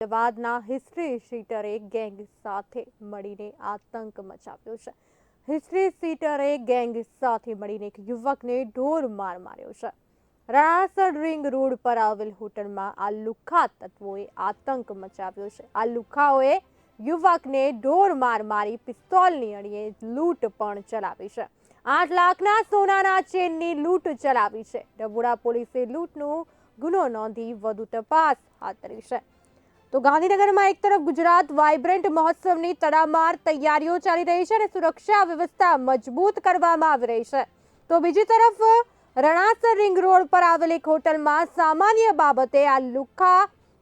અમદાવાદના history શીટરે gang સાથે મળીને આતંક મચાવ્યો છે. હિસ્ટ્રી શીટરે ગેંગ સાથે મળીને એક યુવકને ઢોર માર માર્યો છે. રાણાસર રિંગ રોડ પર આવેલ હોટલમાં આ લુખ્ખા તત્વોએ આતંક મચાવ્યો છે. આ લુખ્ખાઓએ યુવકને ઢોર માર મારી પિસ્તોલની અણીએ લૂંટ પણ ચલાવી છે. આઠ લાખના સોનાના ચેનની લૂંટ ચલાવી છે. ડબુડા પોલીસે લૂંટનો ગુનો નોંધી વધુ તપાસ હાથ ધરી છે. તો ગાંધીનગરમાં એક તરફ ગુજરાત વાઇબ્રન્ટ મહોત્સવની તડામાર તૈયારીઓ ચાલી રહી છે અને સુરક્ષા વ્યવસ્થા મજબૂત કરવામાં આવી રહી છે. તો બીજી તરફ, રણાસર રિંગ રોડ પર આવેલી એક હોટલમાં સામાન્ય બાબતે આ લુખ્ખા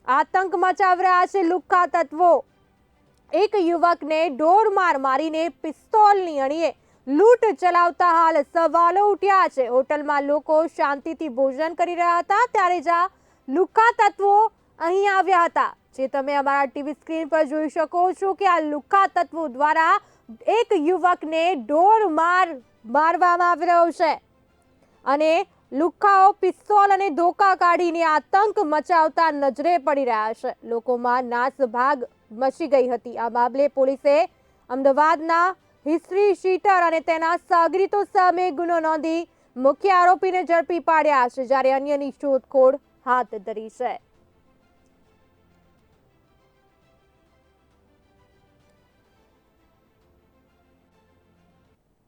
આતંક મચાવી રહ્યા છે. લુખ્ખા તત્વો. એક યુવકને ઢોર માર મારીને પિસ્તોલની અણીએ લૂંટ ચલાવતા હાલ સવાલો ઉઠ્યા છે. હોટલમાં લોકો શાંતિથી ભોજન કરી રહ્યા હતા, ત્યારે જ આ લુખ્ખા તત્વો અહીં આવ્યા હતા. જે તમે અમારા ટીવી સ્ક્રીન પર જોઈ શકો છો કે આ લુખ્ખા તત્વો દ્વારા એક યુવકને ઢોર માર મારવામાં આવી રહ્યો છે. અને લુખ્ખાઓ પિસ્તોલ અને ધોકા કાઢીને આતંક મચાવતા નજરે પડી રહ્યા છે. લોકોમાં નાસભાગ મચી ગઈ હતી. આ મામલે પોલીસે અમદાવાદના હિસ્ટ્રી શીટર અને તેના સાગરીતો સામે ગુનો નોંધી મુખ્ય આરોપીને ઝડપી પાડ્યા છે, જ્યારે અન્યની શોધખોળ હાથ ધરી છે.